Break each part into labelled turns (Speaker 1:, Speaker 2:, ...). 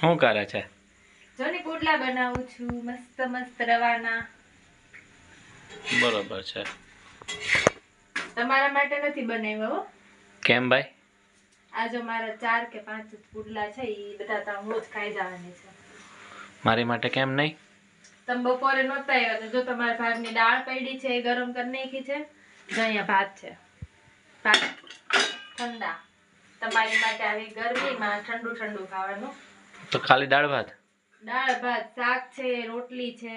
Speaker 1: શું કરે છે?
Speaker 2: જોની પોટલા બનાવું છું મસ્ત મસ્ત રવાના.
Speaker 1: બરોબર છે.
Speaker 2: તમારા માટે નથી બનાવ્યો હો.
Speaker 1: કેમ ભાઈ?
Speaker 2: આ જો મારા ચાર કે પાંચ પુડલા છે એ બધા તો હું જ ખાઈ જવાની છે.
Speaker 1: મારી માટે કેમ નહીં?
Speaker 2: તમે બપોરે નહોતા આવ્યા તો જો તમારા ભાગની દાળ પડી છે એ ગરમ કરી નાખી છે. જો અહીંયા ભાત છે. ભાત ઠંડા. તમારી માટે આવી ગરમીમાં ઠંડુ ઠંડુ ખાવાનું.
Speaker 1: તો ખાલી દાળ ભાત?
Speaker 2: દાળ ભાત શાક છે રોટલી છે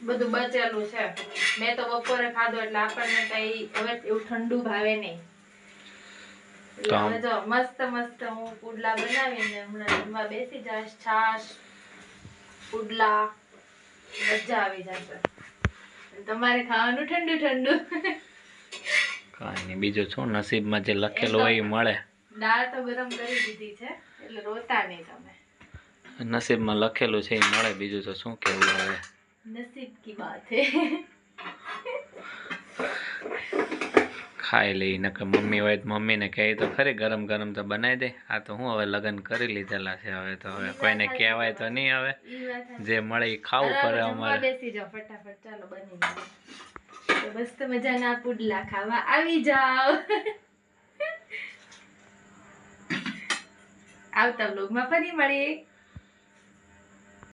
Speaker 2: બધું બચેલું છે. મેં તો બપોરે ખાધો એટલે આપણને કઈ હવે એવું ઠંડુ ભાવે નહીં. જો મસ્ત મસ્ત હું પુડલા બનાવીને હમણાં જમવા બેસી જઈશ છાશ પુડલા મજા આવી જશે. તમારે ખાવાનું ઠંડુ ઠંડુ.
Speaker 1: કાંઈ નહીં બીજું શું? નસીબમાં જે લખેલું હોય એ મળે.
Speaker 2: દાળ તો ગરમ કરી દીધી છે. એટલે રોતા નહીં તમે.
Speaker 1: નસીબમાં લખેલું છે એ મળે બીજું તો શું કહેવું હવે?
Speaker 2: નસીબ કી બાત હે.
Speaker 1: ખાઈ લઈ નકર મમ્મી હોય તો મમ્મીને કહે તો ખરી ગરમ ગરમ તો બનાવી દે. આ તો હું હવે લગ્ન કરી લીધેલા છે હવે તો હવે કોઈને કહેવાય તો નહીં હવે.
Speaker 2: વાત.
Speaker 1: જે મળે એ ખાવું પડે અમારે.
Speaker 2: બેસી જાઓ ફટાફટ ચાલો બની બસ તો મજાના પુડલા ખાવા આવી જાઓ. આવતા બ્લોગમાં ફરી મળીએ.